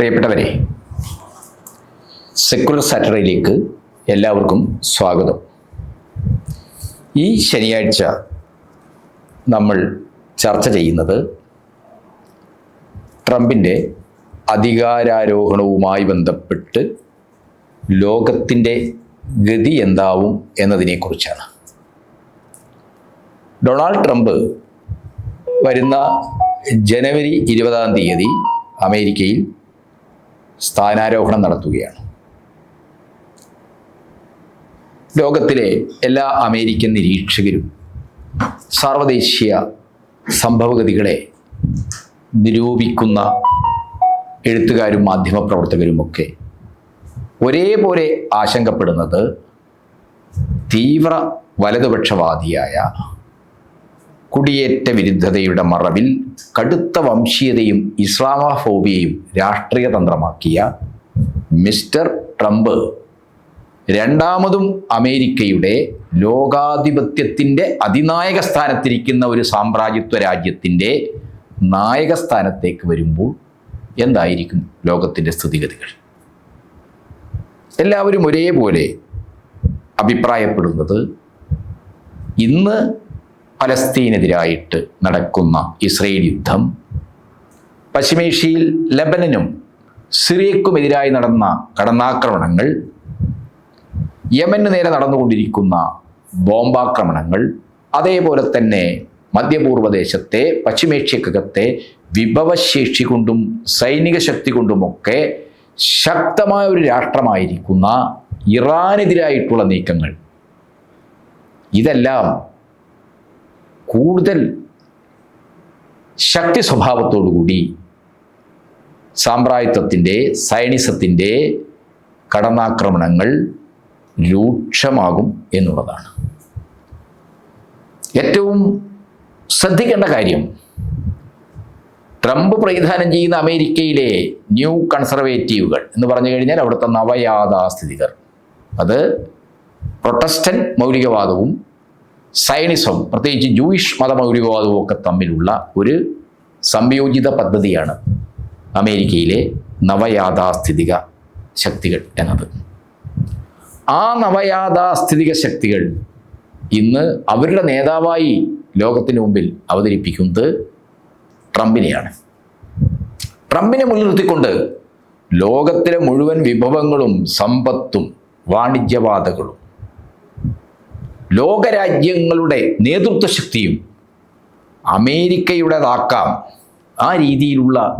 പ്രിയപ്പെട്ടവരെ സെക്കുലർ സാറ്റർഡേയിലേക്ക് എല്ലാവർക്കും സ്വാഗതം. ഈ ശനിയാഴ്ച നമ്മൾ ചർച്ച ചെയ്യുന്നത് ട്രംപിന്റെ അധികാരാരോഹണവുമായി ബന്ധപ്പെട്ട് ലോകത്തിന്റെ ഗതി എന്താവും എന്നതിനെക്കുറിച്ചാണ്. ഡൊണാൾഡ് ട്രംപ് വരുന്ന ജനുവരി ഇരുപതാം തീയതി അമേരിക്കയിൽ സ്ഥാനാരോഹണം നടത്തുകയാണ്. ലോകത്തിലെ എല്ലാ അമേരിക്കൻ നിരീക്ഷകരും സാർവദേശീയ സംഭവഗതികളെ നിരൂപിക്കുന്ന എഴുത്തുകാരും മാധ്യമപ്രവർത്തകരുമൊക്കെ ഒരേപോലെ ആശങ്കപ്പെടുന്നത് തീവ്ര വലതുപക്ഷവാദിയായ കുടിയേറ്റ വിരുദ്ധതയുടെ മറവിൽ കടുത്ത വംശീയതയും ഇസ്ലാമോഫോബിയയും രാഷ്ട്രീയ തന്ത്രമാക്കിയ മിസ്റ്റർ ട്രംപ് രണ്ടാമതും അമേരിക്കയുടെ ലോകാധിപത്യത്തിന്റെ അതിനായക സ്ഥാനത്തിരിക്കുന്ന ഒരു സാമ്രാജ്യത്വ രാജ്യത്തിന്റെ നായക സ്ഥാനത്തേക്ക് വരുമ്പോൾ എന്തായിരിക്കും ലോകത്തിന്റെ സ്ഥിതിഗതികൾ? എല്ലാവരും ഒരേപോലെ അഭിപ്രായപ്പെടുന്നത് ഇന്ന് ഫലസ്തീനെതിരായിട്ട് നടക്കുന്ന ഇസ്രയേൽ യുദ്ധം. പശ്ചിമേഷ്യയിൽ ലബനനും സിറിയക്കുമെതിരായി നടന്ന കടന്നാക്രമണങ്ങൾ. യമന് നേരെ നടന്നുകൊണ്ടിരിക്കുന്ന ബോംബാക്രമണങ്ങൾ. അതേപോലെ തന്നെ മധ്യപൂർവദേശത്തെ പശ്ചിമേഷ്യക്കകത്തെ വിഭവശേഷി കൊണ്ടും സൈനിക ശക്തി കൊണ്ടുമൊക്കെ ശക്തമായ ഒരു രാഷ്ട്രമായിരിക്കുന്ന ഇറാനെതിരായിട്ടുള്ള നീക്കങ്ങൾ. ഇതെല്ലാം കൂടുതൽ ശക്തി സ്വഭാവത്തോടുകൂടി സാമ്രാജ്യത്വത്തിന്റെ സൈനിസത്തിന്റെ കടന്നാക്രമണങ്ങൾ രൂക്ഷമാകും എന്നുള്ളതാണ്. ഏറ്റവും ശ്രദ്ധിക്കേണ്ട കാര്യം ട്രംപ് പ്രതിദാനം ചെയ്യുന്ന അമേരിക്കയിലെ ന്യൂ കൺസർവേറ്റീവുകൾ എന്ന് പറഞ്ഞു കഴിഞ്ഞാൽ അവിടുത്തെ നവയാഥാസ്ഥിതികർ. അത് പ്രൊട്ടസ്റ്റൻ മൗലികവാദവും സയനിസം പ്രത്യേകിച്ച് ജൂയിഷ് മതമൗലികവാദവും ഒക്കെ തമ്മിലുള്ള ഒരു സംയോജിത പദ്ധതിയാണ് അമേരിക്കയിലെ നവയാഥാസ്ഥിതിക ശക്തികൾ എന്നത്. ആ നവയാഥാസ്ഥിതിക ശക്തികൾ ഇന്ന് അവരുടെ നേതാവായി ലോകത്തിന് മുമ്പിൽ അവതരിപ്പിക്കുന്നത് ട്രംപിനെയാണ്. ട്രംപിനെ മുൻനിർത്തിക്കൊണ്ട് ലോകത്തിലെ മുഴുവൻ വിഭവങ്ങളും സമ്പത്തും വാണിജ്യവാദങ്ങളും ലോകരാജ്യങ്ങളുടെ നേതൃത്വ ശക്തിയും അമേരിക്കയുടേതാക്കാം. ആ രീതിയിലുള്ള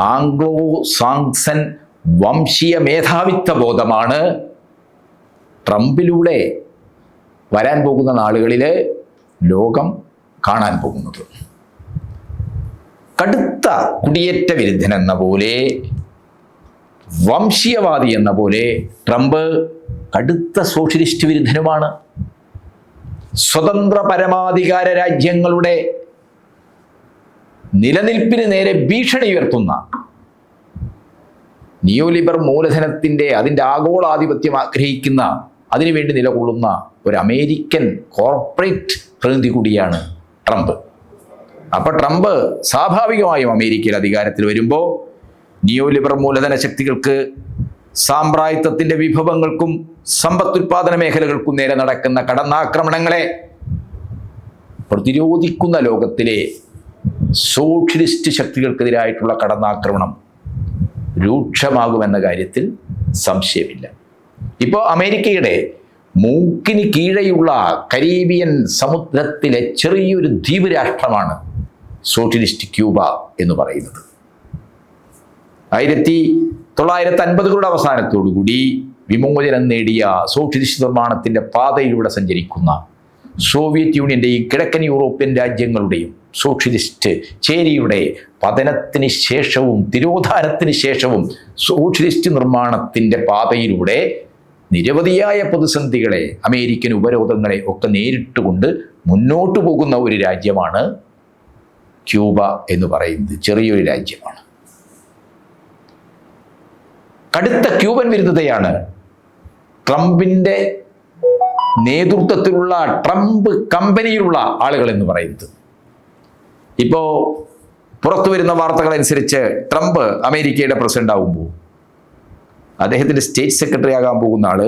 ആംഗ്ലോ സാങ്സൺ വംശീയ മേധാവിത്വ ബോധമാണ് ട്രംപിലൂടെ വരാൻ പോകുന്ന നാളുകളിൽ ലോകം കാണാൻ പോകുന്നത്. കടുത്ത കുടിയേറ്റ വിരുദ്ധൻ എന്ന പോലെ വംശീയവാദി എന്ന പോലെ ട്രംപ് കടുത്ത സോഷ്യലിസ്റ്റ് വിരുദ്ധനുമാണ്. സ്വതന്ത്ര പരമാധികാര രാജ്യങ്ങളുടെ നിലനിൽപ്പിന് നേരെ ഭീഷണി ഉയർത്തുന്ന നിയോലിബർ മൂലധനത്തിന്റെ അതിന്റെ ആഗോളാധിപത്യം ആഗ്രഹിക്കുന്ന അതിനുവേണ്ടി നിലകൊള്ളുന്ന ഒരു അമേരിക്കൻ കോർപ്പറേറ്റ് പ്രതിനിധി കൂടിയാണ് ട്രംപ്. അപ്പോൾ ട്രംപ് സ്വാഭാവികമായും അമേരിക്കയിൽ അധികാരത്തിൽ വരുമ്പോൾ നിയോലിബർ മൂലധന ശക്തികൾക്ക് സാമ്രാജ്യത്വത്തിന്റെ വിഭവങ്ങൾക്കും സമ്പത്തുൽപാദന മേഖലകൾക്കും നേരെ നടക്കുന്ന കടന്നാക്രമണങ്ങളെ പ്രതിരോധിക്കുന്ന ലോകത്തിലെ സോഷ്യലിസ്റ്റ് ശക്തികൾക്കെതിരായിട്ടുള്ള കടന്നാക്രമണം രൂക്ഷമാകുമെന്ന കാര്യത്തിൽ സംശയമില്ല. ഇപ്പോൾ അമേരിക്കയുടെ മൂക്കിന് കീഴെയുള്ള കരീബിയൻ സമുദ്രത്തിലെ ചെറിയൊരു ദ്വീപ് രാഷ്ട്രമാണ് സോഷ്യലിസ്റ്റ് ക്യൂബ എന്ന് പറയുന്നത്. ആയിരത്തി തൊള്ളായിരത്തി അൻപതുകളുടെ അവസാനത്തോടുകൂടി വിമോചനം നേടിയ സോഷ്യലിസ്റ്റ് നിർമ്മാണത്തിന്റെ പാതയിലൂടെ സഞ്ചരിക്കുന്ന സോവിയറ്റ് യൂണിയന്റെയും കിഴക്കൻ യൂറോപ്യൻ രാജ്യങ്ങളുടെയും സോഷ്യലിസ്റ്റ് ചേരിയുടെ പതനത്തിന് ശേഷവും തിരോധാനത്തിന് ശേഷവും സോഷ്യലിസ്റ്റ് നിർമ്മാണത്തിന്റെ പാതയിലൂടെ നിരവധിയായ പ്രതിസന്ധികളെ അമേരിക്കൻ ഉപരോധങ്ങളെ ഒക്കെ നേരിട്ടുകൊണ്ട് മുന്നോട്ട് പോകുന്ന ഒരു രാജ്യമാണ് ക്യൂബ എന്ന് പറയുന്നത്. ചെറിയൊരു രാജ്യമാണ്. കടുത്ത ക്യൂബൻ വിരുദ്ധതയാണ് ട്രംപിന്റെ നേതൃത്വത്തിലുള്ള ട്രംപ് കമ്പനിയിലുള്ള ആളുകൾ എന്ന് പറയുന്നത്. ഇപ്പോ പുറത്തു വരുന്ന വാർത്തകൾ അനുസരിച്ച് ട്രംപ് അമേരിക്കയുടെ പ്രസിഡന്റ് ആകുമ്പോൾ അദ്ദേഹത്തിന്റെ സ്റ്റേറ്റ് സെക്രട്ടറി ആകാൻ പോകുന്ന ആൾ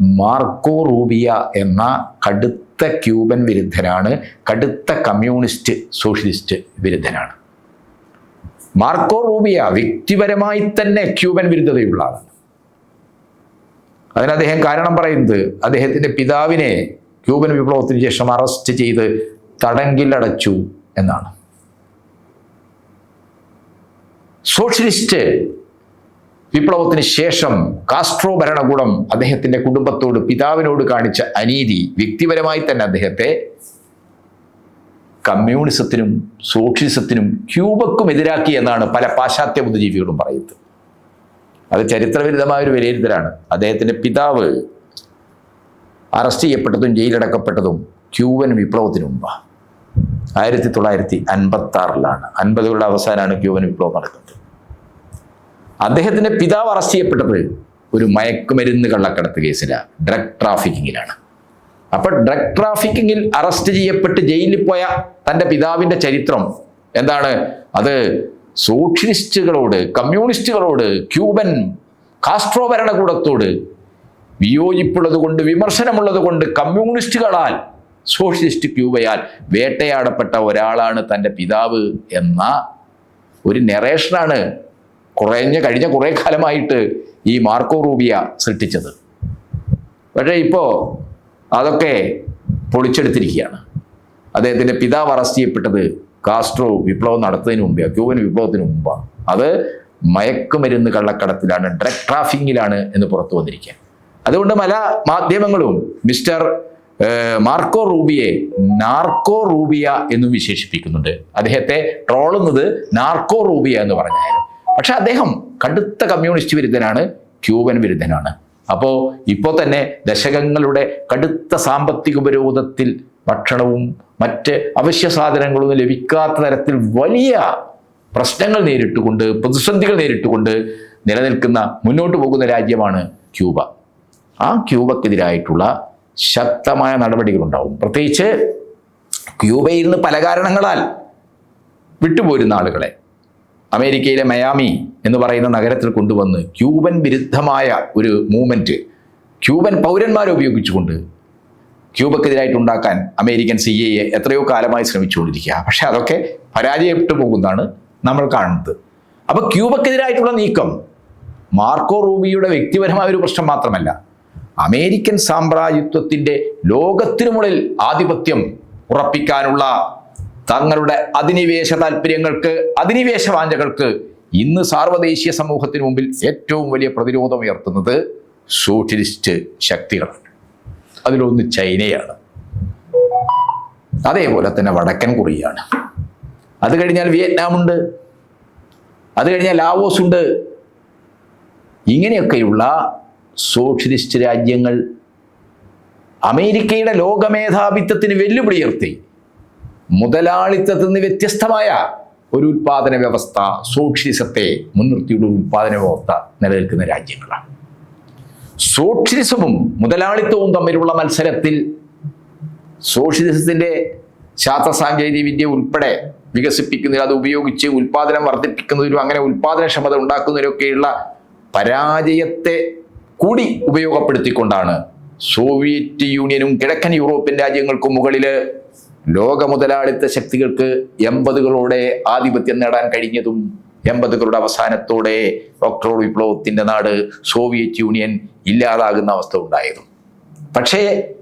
മാർക്കോ റൂബിയ എന്ന കടുത്ത ക്യൂബൻ വിരുദ്ധനാണ് കടുത്ത കമ്മ്യൂണിസ്റ്റ് സോഷ്യലിസ്റ്റ് വിരുദ്ധനാണ്. മാർക്കോ റൂബിയ വ്യക്തിപരമായി തന്നെ ക്യൂബൻ വിരുദ്ധതയുള്ള അതിന് അദ്ദേഹം കാരണം പറയുന്നത് അദ്ദേഹത്തിന്റെ പിതാവിനെ ക്യൂബൻ വിപ്ലവത്തിന് ശേഷം അറസ്റ്റ് ചെയ്ത് തടങ്കിലടച്ചു എന്നാണ്. സോഷ്യലിസ്റ്റ് വിപ്ലവത്തിന് ശേഷം കാസ്ട്രോ ഭരണകൂടം അദ്ദേഹത്തിന്റെ കുടുംബത്തോട് പിതാവിനോട് കാണിച്ച അനീതി വ്യക്തിപരമായി തന്നെ അദ്ദേഹത്തെ കമ്മ്യൂണിസത്തിനും സോഷ്യലിസത്തിനും ക്യൂബക്കും എതിരാക്കി എന്നാണ് പല പാശ്ചാത്യ ബുദ്ധിജീവികളും പറയുന്നത്. അത് ചരിത്രവിരുദ്ധമായ ഒരു വിലയിരുത്തലാണ്. അദ്ദേഹത്തിന്റെ പിതാവ് അറസ്റ്റ് ചെയ്യപ്പെട്ടതും ജയിലടക്കപ്പെട്ടതും ക്യൂബൻ വിപ്ലവത്തിന് മുമ്പാണ് ആയിരത്തി തൊള്ളായിരത്തി അൻപത്തി ആറിലാണ് അൻപതുകളുടെ അവസാനമാണ് ക്യൂബൻ വിപ്ലവം നടക്കുന്നത്. അദ്ദേഹത്തിന്റെ പിതാവ് അറസ്റ്റ് ചെയ്യപ്പെട്ടത് ഒരു മയക്കുമരുന്ന് കള്ളക്കടത്ത് കേസിലാണ്. ഡ്രഗ് ട്രാഫിക്കിങ്ങിലാണ് അപ്പൊ ഡ്രഗ് ട്രാഫിക്കിങ്ങിൽ അറസ്റ്റ് ചെയ്യപ്പെട്ട് ജയിലിൽ പോയ തന്റെ പിതാവിന്റെ ചരിത്രം എന്താണ്? അത് സോഷ്യലിസ്റ്റുകളോട് കമ്മ്യൂണിസ്റ്റുകളോട് ക്യൂബൻ കാസ്ട്രോ ഭരണകൂടത്തോട് വിയോജിപ്പുള്ളത് കൊണ്ട് വിമർശനമുള്ളത് കൊണ്ട് കമ്മ്യൂണിസ്റ്റുകളാൽ സോഷ്യലിസ്റ്റ് ക്യൂബയാൽ വേട്ടയാടപ്പെട്ട ഒരാളാണ് തന്റെ പിതാവ് എന്ന ഒരു നെറേഷനാണ് കുറഞ്ഞ കഴിഞ്ഞ കുറേ കാലമായിട്ട് ഈ മാർക്കോ റൂബിയ സൃഷ്ടിച്ചത്. പക്ഷേ ഇപ്പോൾ അതൊക്കെ പൊളിച്ചെടുത്തിരിക്കുകയാണ്. അദ്ദേഹത്തിന്റെ പിതാവ് അറസ്റ്റ് ചെയ്യപ്പെട്ടത് കാസ്ട്രോ വിപ്ലവം നടത്തുന്നതിന് മുമ്പേ ക്യൂബൻ വിപ്ലവത്തിന് മുമ്പാണ്. അത് മയക്കുമരുന്ന് കള്ളക്കടത്തിലാണ് ഡ്രഗ് ട്രാഫിക്കിലാണ് എന്ന് പുറത്തു വന്നിരിക്കുക അതുകൊണ്ട് പല മാധ്യമങ്ങളും മിസ്റ്റർ മാർക്കോ റൂബിയെ നാർക്കോ റൂബിയ എന്നും വിശേഷിപ്പിക്കുന്നുണ്ട്. അദ്ദേഹത്തെ ട്രോളുന്നത് നാർക്കോ റൂബിയ എന്ന് പറഞ്ഞാലും പക്ഷെ അദ്ദേഹം കടുത്ത കമ്മ്യൂണിസ്റ്റ് വിരുദ്ധനാണ് ക്യൂബൻ വിരുദ്ധനാണ്. അപ്പോൾ ഇപ്പോൾ തന്നെ ദശകങ്ങളുടെ കടുത്ത സാമ്പത്തിക ഉപരോധത്തിൽ ഭക്ഷണവും മറ്റ് അവശ്യ സാധനങ്ങളും ലഭിക്കാത്ത തരത്തിൽ വലിയ പ്രശ്നങ്ങൾ നേരിട്ടുകൊണ്ട് പ്രതിസന്ധികൾ നേരിട്ടുകൊണ്ട് നിലനിൽക്കുന്ന മുന്നോട്ട് പോകുന്ന രാജ്യമാണ് ക്യൂബ. ആ ക്യൂബക്കെതിരായിട്ടുള്ള ശക്തമായ നടപടികളുണ്ടാവും. പ്രത്യേകിച്ച് ക്യൂബയിൽ നിന്ന് പല കാരണങ്ങളാൽ വിട്ടുപോരുന്ന ആളുകളെ. അമേരിക്കയിലെ മയാമി എന്ന് പറയുന്ന നഗരത്തിൽ കൊണ്ടുവന്ന് ക്യൂബൻ വിരുദ്ധമായ ഒരു മൂവ്മെന്റ് ക്യൂബൻ പൗരന്മാരെ ഉപയോഗിച്ചുകൊണ്ട് ക്യൂബക്കെതിരായിട്ടുണ്ടാക്കാൻ അമേരിക്കൻ സി എ എത്രയോ കാലമായി ശ്രമിച്ചുകൊണ്ടിരിക്കുക. പക്ഷേ അതൊക്കെ പരാജയപ്പെട്ടു പോകുന്നതാണ് നമ്മൾ കാണുന്നത്. അപ്പോൾ ക്യൂബക്കെതിരായിട്ടുള്ള നീക്കം മാർക്കോ റൂബിയുടെ വ്യക്തിപരമായ ഒരു പ്രശ്നം മാത്രമല്ല. അമേരിക്കൻ സാമ്രാജ്യത്വത്തിന്റെ ലോകത്തിനു മുകളിൽ ആധിപത്യം ഉറപ്പിക്കാനുള്ള തങ്ങളുടെ അധിനിവേശ താല്പര്യങ്ങൾക്ക് അധിനിവേശ വാഞ്ചകൾക്ക് ഇന്ന് സാർവദേശീയ സമൂഹത്തിന് മുമ്പിൽ ഏറ്റവും വലിയ പ്രതിരോധം ഉയർത്തുന്നത് സോഷ്യലിസ്റ്റ് ശക്തികളാണ്. അതിലൊന്ന് ചൈനയാണ്. അതേപോലെ തന്നെ വടക്കൻ കൊറിയയാണ്. അത് കഴിഞ്ഞാൽ വിയറ്റ്നാമുണ്ട്. അത് കഴിഞ്ഞാൽ ലാവോസ് ഉണ്ട് ഇങ്ങനെയൊക്കെയുള്ള സോഷ്യലിസ്റ്റ് രാജ്യങ്ങൾ അമേരിക്കയുടെ ലോകമേധാവിത്വത്തിന് വെല്ലുവിളി ഉയർത്തി. മുതലാളിത്തത്തിൽ നിന്ന് വ്യത്യസ്തമായ ഒരു ഉൽപാദന വ്യവസ്ഥ സോഷ്യലിസത്തെ മുൻനിർത്തിയുള്ള ഉൽപാദന വ്യവസ്ഥ നിലനിൽക്കുന്ന രാജ്യങ്ങളാണ്. സോഷ്യലിസവും മുതലാളിത്തവും തമ്മിലുള്ള മത്സരത്തിൽ സോഷ്യലിസത്തിന്റെ ശാസ്ത്ര സാങ്കേതിക വിദ്യ ഉൾപ്പെടെ വികസിപ്പിക്കുന്നതിൽ അത് ഉപയോഗിച്ച് ഉൽപാദനം വർദ്ധിപ്പിക്കുന്നതിലും അങ്ങനെ ഉൽപാദനക്ഷമത ഉണ്ടാക്കുന്നതിലൊക്കെയുള്ള പരാജയത്തെ കൂടി ഉപയോഗപ്പെടുത്തിക്കൊണ്ടാണ് സോവിയറ്റ് യൂണിയനും കിഴക്കൻ യൂറോപ്യൻ രാജ്യങ്ങൾക്കും മുകളിൽ ലോക മുതലാളിത്ത ശക്തികൾക്ക് എൺപതുകളോടെ ആധിപത്യം നേടാൻ കഴിഞ്ഞതും എൺപതുകളുടെ അവസാനത്തോടെ ഒക്ടോബർ വിപ്ലവത്തിന്റെ നാട് സോവിയറ്റ് യൂണിയൻ ഇല്ലാതാകുന്ന അവസ്ഥ ഉണ്ടായതും. പക്ഷേ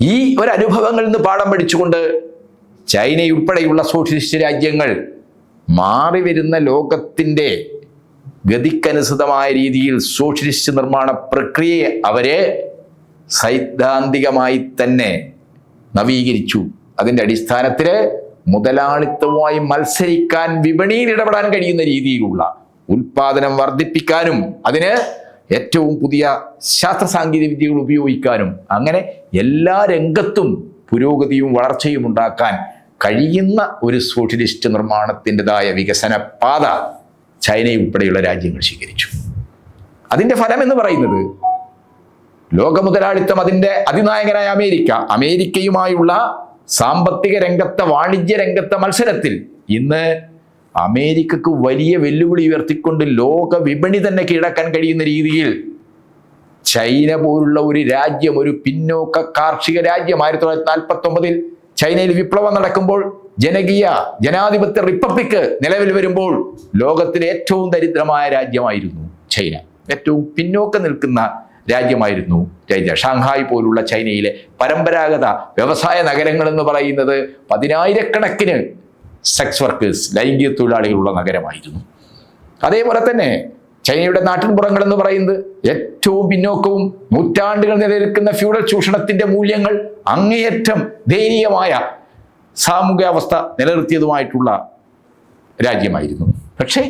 ഈ ഒരു അനുഭവങ്ങളിൽ നിന്ന് പാഠം പഠിച്ചുകൊണ്ട് ചൈനയുൾപ്പെടെയുള്ള സോഷ്യലിസ്റ്റ് രാജ്യങ്ങൾ മാറി വരുന്ന ലോകത്തിന്റെ ഗതിക്കനുസൃതമായ രീതിയിൽ സോഷ്യലിസ്റ്റ് നിർമ്മാണ പ്രക്രിയയെ അവരെ സൈദ്ധാന്തികമായി തന്നെ നവീകരിച്ചു. അതിന്റെ അടിസ്ഥാനത്തിൽ മുതലാളിത്തവുമായി മത്സരിക്കാൻ വിപണിയിൽ ഇടപെടാൻ കഴിയുന്ന രീതിയിലുള്ള ഉൽപാദനം വർദ്ധിപ്പിക്കാനും അതിന് ഏറ്റവും പുതിയ ശാസ്ത്ര സാങ്കേതിക വിദ്യകൾ ഉപയോഗിക്കാനും അങ്ങനെ എല്ലാ രംഗത്തും പുരോഗതിയും വളർച്ചയും ഉണ്ടാക്കാൻ കഴിയുന്ന ഒരു സോഷ്യലിസ്റ്റ് നിർമ്മാണത്തിന്റെതായ വികസന പാത ചൈന ചൈനയുൾപ്പെടെയുള്ള രാജ്യങ്ങൾ സ്വീകരിച്ചു. അതിന്റെ ഫലം എന്ന് പറയുന്നത് ലോക മുതലാളിത്തം അതിന്റെ അതിനായകനായ അമേരിക്ക. അമേരിക്കയുമായുള്ള സാമ്പത്തിക രംഗത്തെ വാണിജ്യ രംഗത്തെ മത്സരത്തിൽ ഇന്ന് അമേരിക്കക്ക് വലിയ വെല്ലുവിളി ഉയർത്തിക്കൊണ്ട് ലോക വിപണി തന്നെ കീഴടക്കാൻ കഴിയുന്ന രീതിയിൽ ചൈന പോലുള്ള ഒരു രാജ്യം ഒരു പിന്നോക്ക കാർഷിക രാജ്യം ആയിരത്തി തൊള്ളായിരത്തി നാൽപ്പത്തി ഒമ്പതിൽ ചൈനയിൽ വിപ്ലവം നടക്കുമ്പോൾ ജനകീയ ജനാധിപത്യ റിപ്പബ്ലിക് നിലവിൽ വരുമ്പോൾ ലോകത്തിലെ ഏറ്റവും ദരിദ്രമായ രാജ്യമായിരുന്നു ചൈന. ഏറ്റവും പിന്നോക്കം നിൽക്കുന്ന രാജ്യമായിരുന്നു. ചൈന ഷാങ്ഹായ് പോലുള്ള ചൈനയിലെ പരമ്പരാഗത വ്യവസായ നഗരങ്ങൾ എന്ന് പറയുന്നത് പതിനായിരക്കണക്കിന് സെക്സ് വർക്കേഴ്സ് ലൈംഗിക തൊഴിലാളികളുള്ള നഗരമായിരുന്നു. അതേപോലെ തന്നെ ചൈനയുടെ നാട്ടിൻപുറങ്ങൾ എന്ന് പറയുന്നത് ഏറ്റവും പിന്നോക്കവും നൂറ്റാണ്ടുകൾ നിലനിൽക്കുന്ന ഫ്യൂഡൽ ചൂഷണത്തിന്റെ മൂല്യങ്ങൾ അങ്ങേയറ്റം ദയനീയമായ സാമൂഹ്യാവസ്ഥ നിലനിർത്തിയതുമായിട്ടുള്ള രാജ്യമായിരുന്നു. പക്ഷേ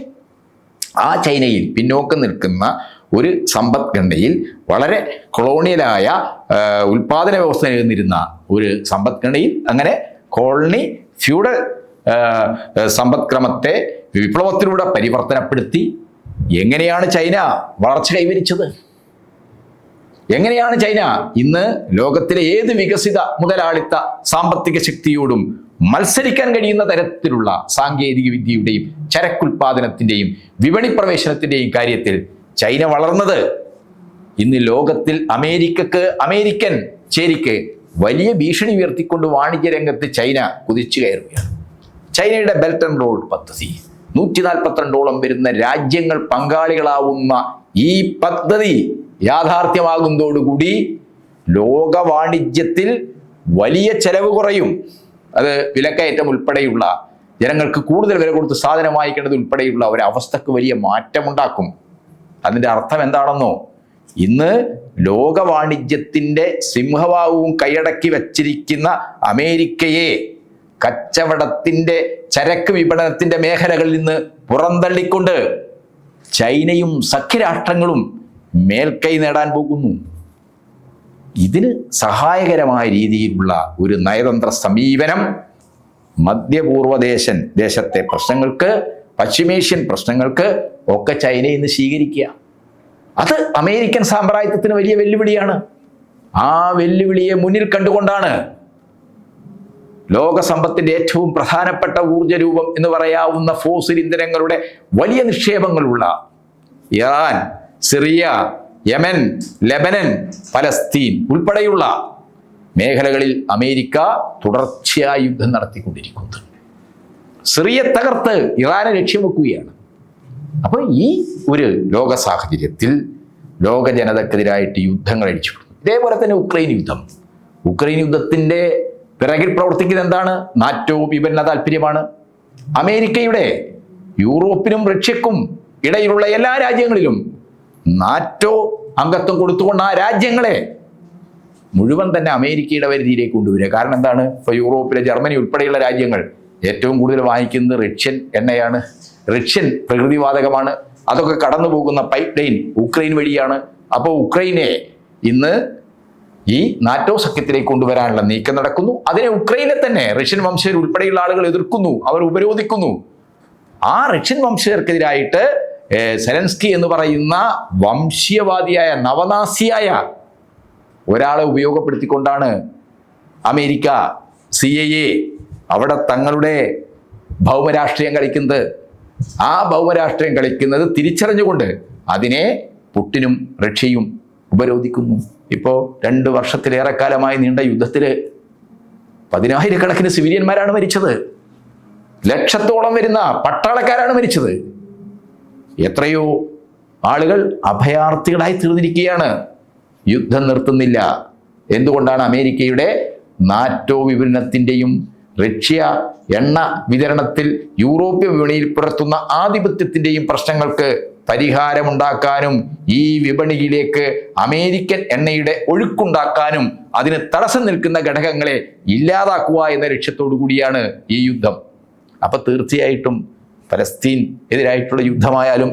ആ ചൈനയിൽ പിന്നോക്കം നിൽക്കുന്ന ഒരു സമ്പദ്ഘടനയിൽ വളരെ കൊളോണിയലായ ഉൽപാദന വ്യവസ്ഥ നിലനിന്നിരുന്ന ഒരു സമ്പദ്ഘടനയിൽ അങ്ങനെ കോളനി ഫ്യൂഡൽ സമ്പദ്ക്രമത്തെ വിപ്ലവത്തിലൂടെ പരിവർത്തനപ്പെടുത്തി എങ്ങനെയാണ് ചൈന വളർച്ച കൈവരിച്ചത്? എങ്ങനെയാണ് ചൈന ഇന്ന് ലോകത്തിലെ ഏത് വികസിത മുതലാളിത്ത സാമ്പത്തിക ശക്തിയോടും മത്സരിക്കാൻ കഴിയുന്ന തരത്തിലുള്ള സാങ്കേതിക വിദ്യയുടെയും ചരക്കുൽപാദനത്തിന്റെയും വിപണി പ്രവേശനത്തിന്റെയും കാര്യത്തിൽ ചൈന വളർന്നത്. ഇന്ന് ലോകത്തിൽ അമേരിക്കക്ക് അമേരിക്കൻ ചേരിക്ക് വലിയ ഭീഷണി ഉയർത്തിക്കൊണ്ട് വാണിജ്യ രംഗത്ത് ചൈന കുതിച്ചു കയറുകയാണ്. ചൈനയുടെ ബെൽറ്റ് ആൻഡ് റോഡ് പദ്ധതി. നൂറ്റി നാൽപ്പത്തിരണ്ടോളം വരുന്ന രാജ്യങ്ങൾ പങ്കാളികളാവുന്ന ഈ പദ്ധതി യാഥാർത്ഥ്യമാകുന്നതോടുകൂടി ലോക വാണിജ്യത്തിൽ വലിയ ചെലവ് കുറയും. അത് വിലക്കയറ്റം ഉൾപ്പെടെയുള്ള ജനങ്ങൾക്ക് കൂടുതൽ വില കൊടുത്ത് സാധനം വാങ്ങിക്കേണ്ടത് ഉൾപ്പെടെയുള്ള ഒരവസ്ഥക്ക് വലിയ മാറ്റമുണ്ടാക്കും. അതിന്റെ അർത്ഥം എന്താണെന്നോ? ഇന്ന് ലോക വാണിജ്യത്തിന്റെ സിംഹഭാവവും കൈയടക്കി വച്ചിരിക്കുന്ന അമേരിക്കയെ കച്ചവടത്തിന്റെ ചരക്ക് വിപണനത്തിന്റെ മേഖലകളിൽ നിന്ന് പുറന്തള്ളിക്കൊണ്ട് ചൈനയും സഖ്യരാഷ്ട്രങ്ങളും മേൽക്കൈ നേടാൻ പോകുന്നു. ഇതിന് സഹായകരമായ രീതിയിലുള്ള ഒരു നയതന്ത്ര സമീപനം മധ്യപൂർവദേശൻ ദേശത്തെ പ്രശ്നങ്ങൾക്ക് പശ്ചിമേഷ്യൻ പ്രശ്നങ്ങൾക്ക് ഒക്കെ ചൈന ഇന്ന് സ്വീകരിക്കുക. അത് അമേരിക്കൻ സാമ്രാജ്യത്തിന് വലിയ വെല്ലുവിളിയാണ്. ആ വെല്ലുവിളിയെ മുന്നിൽ കണ്ടുകൊണ്ടാണ് ലോക സമ്പത്തിന്റെ ഏറ്റവും പ്രധാനപ്പെട്ട ഊർജ രൂപം എന്ന് പറയാവുന്ന ഫോസിൽ ഇന്ധനങ്ങളുടെ വലിയ നിക്ഷേപങ്ങളുള്ള Iran Syria Yemen Lebanon Palestine ഉൾപ്പെടെയുള്ള മേഖലകളിൽ അമേരിക്ക തുടർച്ചയായി യുദ്ധം നടത്തിക്കൊണ്ടിരിക്കുന്നത് സിറിയ തകർത്ത് ഇറാനെ ലക്ഷ്യം വെക്കുകയാണ് അപ്പോൾ ഈ ഒരു ലോക സാഹചര്യത്തിൽ ലോക ജനതക്കെതിരായിട്ട് യുദ്ധങ്ങൾ അഴിച്ചുവിടുന്നു. ഇതേപോലെ തന്നെ ഉക്രൈൻ യുദ്ധം. ഉക്രൈൻ യുദ്ധത്തിന്റെ പിറകിൽ പ്രവർത്തിക്കുന്നത് എന്താണ്? നാറ്റോ വിപന്ന താല്പര്യമാണ്. അമേരിക്കയുടെ യൂറോപ്പിനും റഷ്യക്കും ഇടയിലുള്ള എല്ലാ രാജ്യങ്ങളിലും നാറ്റോ അംഗത്വം കൊടുത്തുകൊണ്ട് ആ രാജ്യങ്ങളെ മുഴുവൻ തന്നെ അമേരിക്കയുടെ പരിധിയിലേക്ക് കൊണ്ടുവരിക. കാരണം എന്താണ്? ഇപ്പോൾ യൂറോപ്പിലെ ജർമ്മനി ഉൾപ്പെടെയുള്ള രാജ്യങ്ങൾ ഏറ്റവും കൂടുതൽ വാങ്ങിക്കുന്നത് റഷ്യൻ എണ്ണയാണ്. റഷ്യൻ പ്രകൃതിവാതകമാണ്. അതൊക്കെ കടന്നു പോകുന്ന പൈപ്പ് ലൈൻ ഉക്രൈൻ വഴിയാണ്. അപ്പോൾ ഉക്രൈനെ ഇന്ന് ഈ നാറ്റോ സഖ്യത്തിലേക്ക് കൊണ്ടുവരാനുള്ള നീക്കം നടക്കുന്നു. അതിനെ ഉക്രൈനെ തന്നെ റഷ്യൻ വംശജർ ഉൾപ്പെടെയുള്ള ആളുകൾ എതിർക്കുന്നു. അവർ ഉപരോധിക്കുന്നു. ആ റഷ്യൻ വംശജർക്കെതിരായിട്ട് സെലൻസ്കി എന്ന് പറയുന്ന വംശീയവാദിയായ നവനാസിയായ ഒരാളെ ഉപയോഗപ്പെടുത്തിക്കൊണ്ടാണ് അമേരിക്ക സി എ അവിടെ തങ്ങളുടെ ഭൗമരാഷ്ട്രീയം കളിക്കുന്നത് ആ ഭൗമരാഷ്ട്രീയം കളിക്കുന്നത് തിരിച്ചറിഞ്ഞുകൊണ്ട് അതിനെ പുട്ടിനും റഷ്യയും ഉപരോധിക്കുന്നു. ഇപ്പോൾ രണ്ട് വർഷത്തിലേറെ കാലമായി നീണ്ട യുദ്ധത്തിൽ പതിനായിരക്കണക്കിന് സിവിലിയന്മാരാണ് മരിച്ചത്. ലക്ഷത്തോളം വരുന്ന പട്ടാളക്കാരാണ് മരിച്ചത്. എത്രയോ ആളുകൾ അഭയാർത്ഥികളായി തീർന്നിരിക്കുകയാണ്. യുദ്ധം നിർത്തുന്നില്ല. എന്തുകൊണ്ടാണ് അമേരിക്കയുടെ നാറ്റോ വിപണനത്തിന്റെയും റഷ്യ എണ്ണ വിതരണത്തിൽ യൂറോപ്യൻ വിപണിയിൽ പുലർത്തുന്ന ആധിപത്യത്തിന്റെയും പ്രശ്നങ്ങൾക്ക് പരിഹാരമുണ്ടാക്കാനും ഈ വിപണിയിലേക്ക് അമേരിക്കൻ എണ്ണയുടെ ഒഴുക്കുണ്ടാക്കാനും അതിന് തടസ്സം നിൽക്കുന്ന ഘടകങ്ങളെ ഇല്ലാതാക്കുക എന്ന ലക്ഷ്യത്തോടു കൂടിയാണ് ഈ യുദ്ധം. അപ്പൊ തീർച്ചയായിട്ടും ഫലസ്തീൻ എതിരായിട്ടുള്ള യുദ്ധമായാലും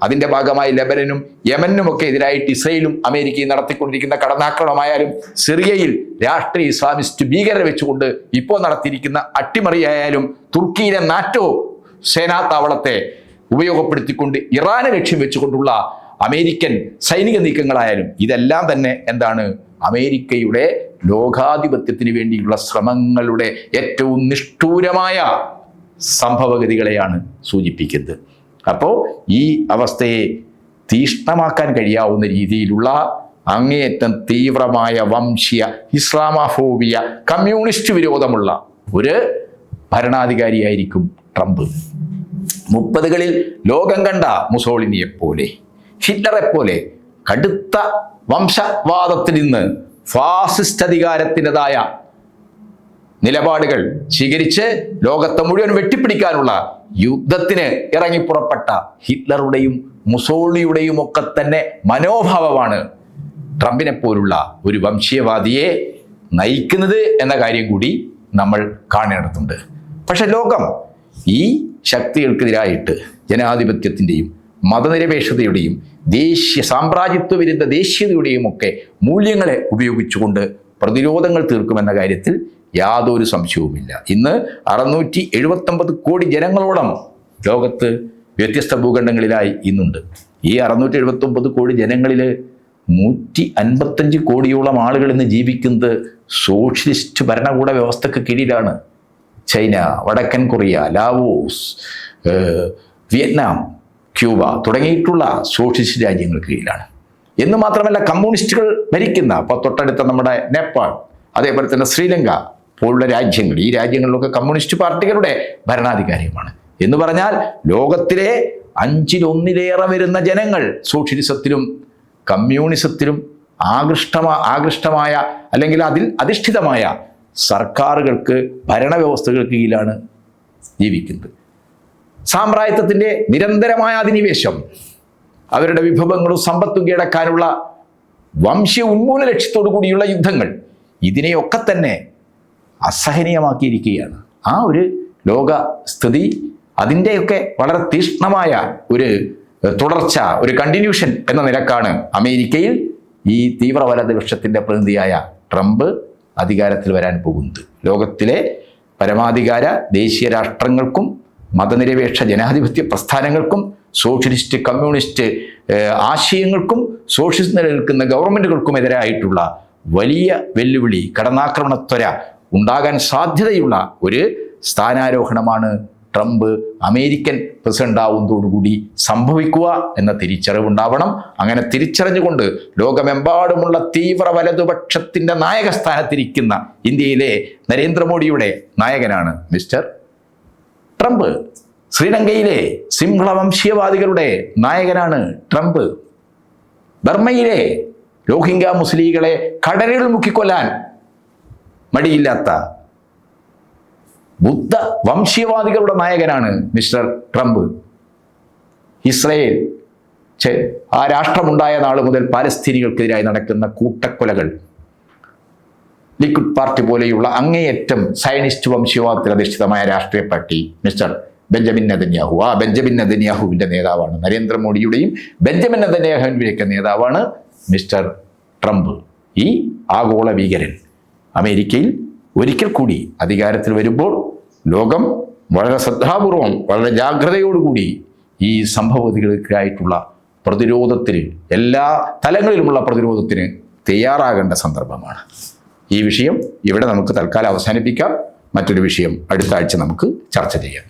അതിന്റെ ഭാഗമായി ലെബനനും യമനുമൊക്കെ എതിരായിട്ട് ഇസ്രയേലും അമേരിക്കയും നടത്തിക്കൊണ്ടിരിക്കുന്ന കടന്നാക്രമണമായാലും സിറിയയിൽ രാഷ്ട്രീയ ഇസ്ലാമിസ്റ്റ് ഭീകരർ വെച്ചുകൊണ്ട് ഇപ്പോൾ നടത്തിയിരിക്കുന്ന അട്ടിമറിയായാലും തുർക്കിയിലെ നാറ്റോ സേനാ താവളത്തെ ഉപയോഗപ്പെടുത്തിക്കൊണ്ട് ഇറാനെ ലക്ഷ്യം വെച്ചുകൊണ്ടുള്ള അമേരിക്കൻ സൈനിക നീക്കങ്ങളായാലും ഇതെല്ലാം തന്നെ എന്താണ് അമേരിക്കയുടെ ലോകാധിപത്യത്തിന് വേണ്ടിയുള്ള ശ്രമങ്ങളുടെ ഏറ്റവും നിഷ്ഠൂരമായ സംഭവഗതികളെയാണ് സൂചിപ്പിക്കുന്നത്. അപ്പോൾ ഈ അവസ്ഥയെ തീഷ്ണമാക്കാൻ കഴിയാവുന്ന രീതിയിലുള്ള അങ്ങേയറ്റം തീവ്രമായ വംശീയ ഇസ്ലാമഫോബിയ കമ്മ്യൂണിസ്റ്റ് വിരോധമുള്ള ഒരു ഭരണാധികാരിയായിരിക്കും ട്രംപ്. മുപ്പതുകളിൽ ലോകം കണ്ട മുസോളിനിയെ പോലെ ഹിറ്റ്ലറെ പോലെ കടുത്ത വംശവാദത്തിൽ നിന്ന് ഫാസിസ്റ്റ് അധികാരത്തിന്റെതായ നിലപാടുകൾ സ്വീകരിച്ച് ലോകത്തെ മുഴുവൻ വെട്ടിപ്പിടിക്കാനുള്ള യുദ്ധത്തിന് ഇറങ്ങിപ്പുറപ്പെട്ട ഹിറ്റ്ലറുടെയും മുസോളിയുടെയും ഒക്കെ തന്നെ മനോഭാവമാണ് ട്രംപിനെ പോലുള്ള ഒരു വംശീയവാദിയെ നയിക്കുന്നത് എന്ന കാര്യം കൂടി നമ്മൾ കാണേണ്ടതുണ്ട്. പക്ഷെ ലോകം ഈ ശക്തികൾക്കെതിരായിട്ട് ജനാധിപത്യത്തിന്റെയും മതനിരപേക്ഷതയുടെയും ദേശീയ സാമ്രാജ്യത്വ വിരുദ്ധ ദേശീയതയുടെയും ഒക്കെ മൂല്യങ്ങളെ ഉപയോഗിച്ചുകൊണ്ട് പ്രതിരോധങ്ങൾ തീർക്കുമെന്ന കാര്യത്തിൽ യാതൊരു സംശയവുമില്ല. ഇന്ന് അറുന്നൂറ്റി എഴുപത്തൊമ്പത് കോടി ജനങ്ങളോളം ലോകത്ത് വ്യത്യസ്ത ഭൂഖണ്ഡങ്ങളിലായി ഇന്നുണ്ട്. ഈ അറുന്നൂറ്റി എഴുപത്തൊമ്പത് കോടി ജനങ്ങളിൽ നൂറ്റി അൻപത്തഞ്ച് കോടിയോളം ആളുകൾ ഇന്ന് ജീവിക്കുന്നത് സോഷ്യലിസ്റ്റ് ഭരണകൂട വ്യവസ്ഥക്ക് കീഴിലാണ്. ചൈന വടക്കൻ കൊറിയ ലാവോസ് വിയറ്റ്നാം ക്യൂബ തുടങ്ങിയിട്ടുള്ള സോഷ്യലിസ്റ്റ് രാജ്യങ്ങൾക്ക് കീഴിലാണ്. എന്ന് മാത്രമല്ല കമ്മ്യൂണിസ്റ്റുകൾ ഭരിക്കുന്ന ഇപ്പോൾ തൊട്ടടുത്ത നമ്മുടെ നേപ്പാൾ അതേപോലെ തന്നെ ശ്രീലങ്ക പോലുള്ള രാജ്യങ്ങൾ ഈ രാജ്യങ്ങളിലൊക്കെ കമ്മ്യൂണിസ്റ്റ് പാർട്ടികളുടെ ഭരണാധികാരിയുമാണ്. എന്ന് പറഞ്ഞാൽ ലോകത്തിലെ അഞ്ചിലൊന്നിലേറെ വരുന്ന ജനങ്ങൾ സോഷ്യലിസത്തിലും കമ്മ്യൂണിസത്തിലും ആകൃഷ്ടമാ ആകൃഷ്ടമായ അല്ലെങ്കിൽ അതിൽ അധിഷ്ഠിതമായ സർക്കാരുകൾക്ക് ഭരണവ്യവസ്ഥകൾക്ക് കീഴിലാണ് ജീവിക്കുന്നത്. സാമ്രാജ്യത്വത്തിന്റെ നിരന്തരമായ അധിനിവേശം അവരുടെ വിഭവങ്ങളും സമ്പത്തും കീഴടക്കാനുള്ള വംശ ഉന്മൂല ലക്ഷ്യത്തോടു കൂടിയുള്ള യുദ്ധങ്ങൾ ഇതിനെയൊക്കെ തന്നെ അസഹനീയമാക്കിയിരിക്കുകയാണ്. ആ ഒരു ലോക സ്ഥിതി അതിന്റെയൊക്കെ വളരെ തീഷ്ണമായ ഒരു തുടർച്ച ഒരു കണ്ടിന്യൂഷൻ എന്ന നിലക്കാണ് അമേരിക്കയിൽ ഈ തീവ്ര വലതുപക്ഷത്തിന്റെ പ്രതിനിധിയായ ട്രംപ് അധികാരത്തിൽ വരാൻ പോകുന്നത്. ലോകത്തിലെ പരമാധികാര ദേശീയ രാഷ്ട്രങ്ങൾക്കും മതനിരപേക്ഷ ജനാധിപത്യ പ്രസ്ഥാനങ്ങൾക്കും സോഷ്യലിസ്റ്റ് കമ്മ്യൂണിസ്റ്റ് ആശയങ്ങൾക്കും സോഷ്യലിസ്റ്റ് നിലനിൽക്കുന്ന ഗവൺമെന്റുകൾക്കും എതിരായിട്ടുള്ള വലിയ വെല്ലുവിളി കടന്നാക്രമണത്വര ഉണ്ടാകാൻ സാധ്യതയുള്ള ഒരു സ്ഥാനാരോഹണമാണ് ട്രംപ്. അമേരിക്കൻ പ്രസിഡന്റ് ആവുന്നതോടുകൂടി സംഭവിക്കുക എന്ന തിരിച്ചറിവുണ്ടാവണം. അങ്ങനെ തിരിച്ചറിഞ്ഞുകൊണ്ട് ലോകമെമ്പാടുമുള്ള തീവ്ര വലതുപക്ഷത്തിന്റെ നായകസ്ഥാനത്തിരിക്കുന്ന ഇന്ത്യയിലെ നരേന്ദ്രമോദിയുടെ നായകനാണ് മിസ്റ്റർ ട്രംപ്. ശ്രീലങ്കയിലെ സിംഹള വംശീയവാദികളുടെ നായകനാണ് ട്രംപ്. ബർമ്മയിലെ രോഹിംഗ്യ മുസ്ലിങ്ങളെ കടലിൽ മുക്കിക്കൊല്ലാൻ മടിയില്ലാത്ത ബുദ്ധ വംശീയവാദികളുടെ നായകനാണ് മിസ്റ്റർ ട്രംപ്. ഇസ്രയേൽ ആ രാഷ്ട്രമുണ്ടായ നാൾ മുതൽ പാലസ്തീനികൾക്കെതിരായി നടക്കുന്ന കൂട്ടക്കൊലകൾ. ലിക്വിഡ് പാർട്ടി പോലെയുള്ള അങ്ങേയറ്റം സയനിസ്റ്റ് വംശീയവാദത്തിൽ അധിഷ്ഠിതമായ രാഷ്ട്രീയ പാർട്ടി മിസ്റ്റർ ബെഞ്ചമിൻ നെതന്യാഹു. ആ ബെഞ്ചമിൻ നെതന്യാഹുവിന്റെ നേതാവാണ് നരേന്ദ്രമോദിയുടെയും ബെഞ്ചമിൻ നെതന്യാഹുവിന്റെയൊക്കെ നേതാവാണ് മിസ്റ്റർ ട്രംപ്. ഈ ആഗോള ഭീകരൻ. അമേരിക്കയിൽ ഒരിക്കൽ കൂടി അധികാരത്തിൽ വരുമ്പോൾ ലോകം വളരെ ശ്രദ്ധാപൂർവം വളരെ ജാഗ്രതയോടുകൂടി ഈ സംഭവതികൾക്കായിട്ടുള്ള പ്രതിരോധത്തിന് എല്ലാ തലങ്ങളിലുമുള്ള പ്രതിരോധത്തിന് തയ്യാറാകേണ്ട സന്ദർഭമാണ്. ഈ വിഷയം ഇവിടെ നമുക്ക് തൽക്കാലം അവസാനിപ്പിക്കാം. മറ്റൊരു വിഷയം അടുത്ത ആഴ്ച നമുക്ക് ചർച്ച ചെയ്യാം.